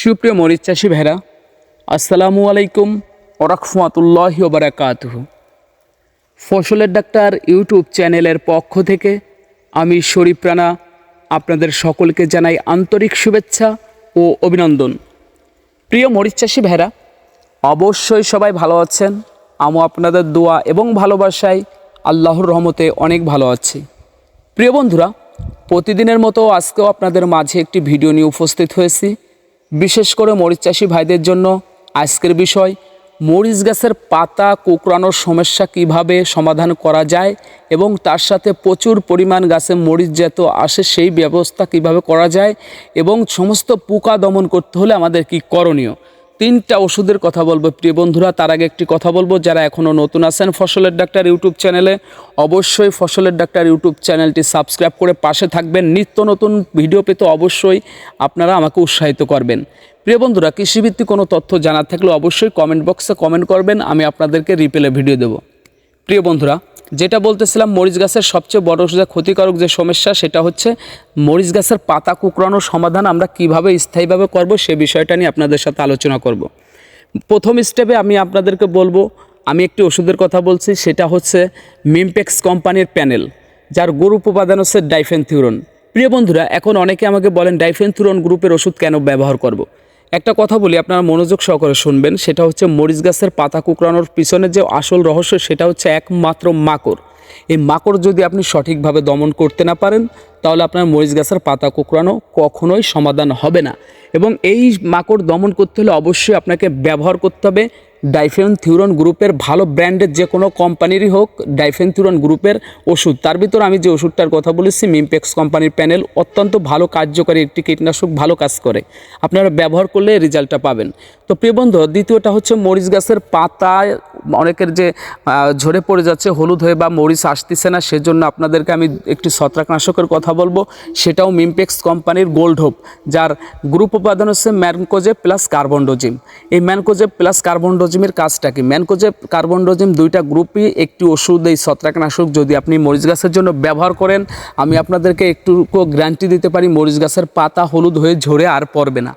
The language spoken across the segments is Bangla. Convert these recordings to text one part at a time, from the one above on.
সুপ্রিয় মরিচ চাষি ভেড়া আসসালামু আলাইকুম ওরহমতুল্লাহ বারাকাতুহু। ফসলের ডাক্তার ইউটিউব চ্যানেলের পক্ষ থেকে আমি শরীফ রানা আপনাদের সকলকে জানাই আন্তরিক শুভেচ্ছা ও অভিনন্দন। প্রিয় মরিচ চাষি ভেড়া অবশ্যই সবাই ভালো আছেন আমও আপনাদের দোয়া এবং ভালোবাসায় আল্লাহর রহমতে অনেক ভালো আছি। প্রিয় বন্ধুরা, প্রতিদিনের মতো আজকেও আপনাদের মাঝে একটি ভিডিও নিয়ে উপস্থিত হয়েছি। বিশেষ করে মরিচ চাষি ভাইদের জন্য আজকের বিষয়, মরিচ গাছের পাতা কোঁকড়ানোর সমস্যা কীভাবে সমাধান করা যায় এবং তার সাথে প্রচুর পরিমাণ গাছে মরিচ যেত আসে সেই ব্যবস্থা কীভাবে করা যায় এবং সমস্ত পোকা দমন করতে হলে আমাদের কি করণীয়? তিনটা ওষুধের কথা বলব। প্রিয় বন্ধুরা, তার আগে একটি কথা বলব। যারা এখনও নতুন আছেন, ফসলের ডাক্তার ইউটিউব চ্যানেলে অবশ্যই ফসলের ডাক্তার ইউটিউব চ্যানেলটি সাবস্ক্রাইব করে পাশে থাকবেন। নিত্য নতুন ভিডিও পেতে অবশ্যই আপনারা আমাকে উৎসাহিত করবেন। প্রিয় বন্ধুরা, কৃষিভিত্তিক কোনো তথ্য জানার থাকলে অবশ্যই কমেন্ট বক্সে কমেন্ট করবেন। আমি আপনাদেরকে রিপেলে ভিডিও দেবো। প্রিয় বন্ধুরা, যেটা বলতেছিলাম, মরিচ গাছের সবচেয়ে বড় যে ক্ষতিকারক যে সমস্যা, সেটা হচ্ছে মরিচ গাছের পাতা কুকড়ানোর সমাধান আমরা কীভাবে স্থায়ীভাবে করব সে বিষয়টা নিয়ে আপনাদের সাথে আলোচনা করব প্রথম স্টেপে আমি আপনাদেরকে বলব, আমি একটি ওষুধের কথা বলছি, সেটা হচ্ছে মিমপেক্স কোম্পানির প্যানেল, যার গ্রুপ উপাদান হচ্ছে ডাইফেনথিউরন প্রিয় বন্ধুরা, এখন অনেকে আমাকে বলেন, ডাইফেনথিউরন গ্রুপের ওষুধ কেন ব্যবহার করব। একটা কথা বলি, আপনারা মনোযোগ সহকারে শুনবেন, সেটা হচ্ছে মরিচ গাছের পাতা কুকড়ানোর পিছনে যে আসল রহস্য, সেটা হচ্ছে একমাত্র মাকড়। এই মাকড় যদি আপনি সঠিকভাবে দমন করতে না পারেন, তাহলে আপনার মরিচ গাছের পাতা কুকড়ানো কখনোই সমাধান হবে না। এবং এই মাকড় দমন করতে হলে অবশ্যই আপনাকে ব্যবহার করতে হবে ডাইফেন থিউরন গ্রুপের ভালো ব্র্যান্ডের যে কোনো কোম্পানিরই হোক ডাইফেন থিউরন গ্রুপের ওষুধ। তার ভিতর আমি যে ওষুধটার কথা বলেছি মিমপেক্স কোম্পানির প্যানেল অত্যন্ত ভালো, কার্যকারী, একটি কীটনাশক ভালো কাজ করে। আপনারা ব্যবহার করলে রেজাল্টটা পাবেন। তো প্রিয় বন্ধু, দ্বিতীয়টা হচ্ছে মরিচ গাছের পাতায় অনেকের যে ঝরে পড়ে যাচ্ছে, হলুদ হয়ে বা মরিচ আসতেছে না, সেজন্য আপনাদেরকে আমি একটি ছত্রাকনাশকের কথা বলব। সেটাও মিমপেক্স কোম্পানির গোল্ড হোপ যার গ্রুপ উপাদান হচ্ছে ম্যানকোজে প্লাস কার্বনডোজিম এই ম্যানকোজে প্লাস কার্বনডোজিমের কাজটা কি? ম্যানকোজে কার্বনডোজিম দুইটা গ্রুপই একটি ওষুধ, এই ছত্রাকনাশক যদি আপনি মরিচ গাছের জন্য ব্যবহার করেন, আমি আপনাদেরকে একটু গ্যারান্টি দিতে পারি, মরিচ গাছের পাতা হলুদ হয়ে ঝরে আর পড়বে না।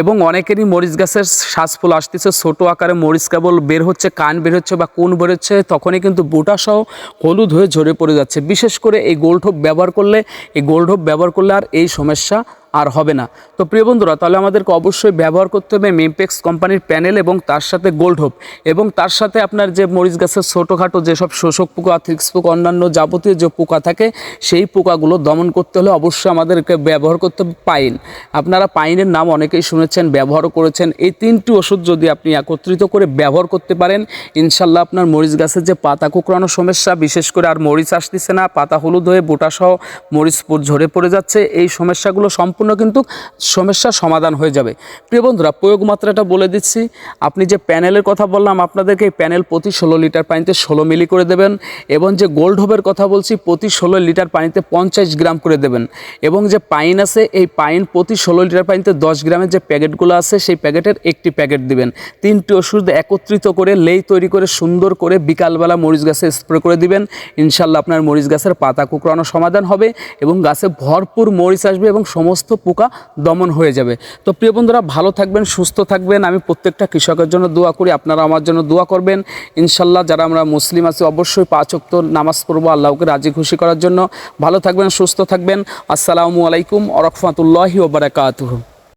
এবং অনেকেরই মরিচ গাছের শ্বাসফুল আসতেছে, ছোটো আকারে মরিচ কেবল বের হচ্ছে, কান বের হচ্ছে বা কোন বের হচ্ছে, তখনই কিন্তু বোটা সহ হলুদ হয়ে ঝরে পড়ে যাচ্ছে। বিশেষ করে এই গোল্ড হোপ ব্যবহার করলে, এই গোল্ড হোপ ব্যবহার করলে আর এই সমস্যা আর হবে না। তো প্রিয় বন্ধুরা, তাহলে আমাদেরকে অবশ্যই ব্যবহার করতে হবে মেমপেক্স কোম্পানির প্যানেল এবং তার সাথে গোল্ড হোপ। এবং তার সাথে আপনার যে মরিচ গাছের ছোটোখাটো যেসব শোষক পোকা থ্রিক্স পোকা, অন্যান্য যাবতীয় যে পোকা থাকে, সেই পোকাগুলো দমন করতে হলে অবশ্যই আমাদেরকে ব্যবহার করতে হবে পাইন। আপনারা পাইনের নাম অনেকেই শুনেছেন, ব্যবহারও করেছেন। এই তিনটি ওষুধ যদি আপনি একত্রিত করে ব্যবহার করতে পারেন, ইনশাল্লাহ আপনার মরিচ গাছের যে পাতা কুকড়ানো সমস্যা, বিশেষ করে আর মরিচ আসতেছে না, পাতা হলুদ হয়ে বোটাসহ মরিচ ঝরে পড়ে যাচ্ছে, এই সমস্যাগুলো সম্পূর্ণ কিন্তু সমস্যার সমাধান হয়ে যাবে। প্রিয় বন্ধুরা, প্রয়োগ মাত্রাটা বলে দিচ্ছি। আপনি যে প্যানেলের কথা বললাম, আপনাদেরকে এই প্যানেল প্রতি ষোলো লিটার পানিতে ষোলো মিলি করে দেবেন এবং যে গোল্ড হোপের কথা বলছি, প্রতি ষোলো লিটার পানিতে পঞ্চাশ গ্রাম করে দেবেন। এবং যে পাইন আছে, এই পাইন প্রতি ষোলো লিটার পানিতে দশ গ্রামের যে প্যাকেটগুলো আছে, সেই প্যাকেটের একটি প্যাকেট দিবেন। তিনটি ওষুধ একত্রিত করে, লেই তৈরি করে, সুন্দর করে বিকালবেলা মরিচ গাছে স্প্রে করে দিবেন। ইনশাল্লাহ আপনার মরিচ গাছের পাতা কুকড়ানো সমাধান হবে এবং গাছে ভরপুর মরিচ আসবে এবং সমস্ত পোকা দমন হয়ে যাবে। তো প্রিয় বন্ধুরা, ভালো থাকবেন, সুস্থ থাকবেন। আমি প্রত্যেকটা কৃষকের জন্য দোয়া করি, আপনারা আমার জন্য দোয়া করবেন। ইনশাল্লাহ যারা আমরা মুসলিম আছি, অবশ্যই পাঁচ অক্ত নামাজ পড়ব আল্লাহকে রাজি খুশি করার জন্য। ভালো থাকবেন, সুস্থ থাকবেন। আসসালামু আলাইকুম আ রহমতুল্লাহি ওবরাকাতুহু